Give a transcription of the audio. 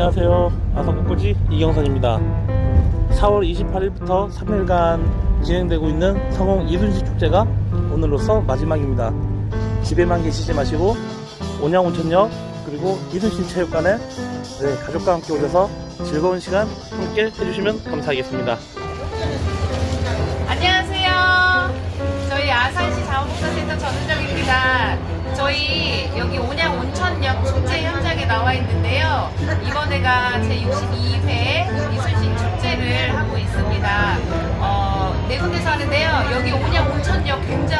안녕하세요. 아산꽃꽂이 이경선입니다. 4월 28일부터 3일간 진행되고 있는 성홍 이순신 축제가 오늘로서 마지막입니다. 집에만 계시지 마시고 온양온천역 그리고 이순신 체육관에 네, 가족과 함께 오셔서 즐거운 시간 함께 해주시면 감사하겠습니다. 안녕하세요. 저희 아산시 자원봉사센터 전은정입니다. 저희 여기 이번에가 제62회 이순신 축제를 하고 있습니다. 어, 네 군데서 하는데요. 여기 온양 온천역 굉장히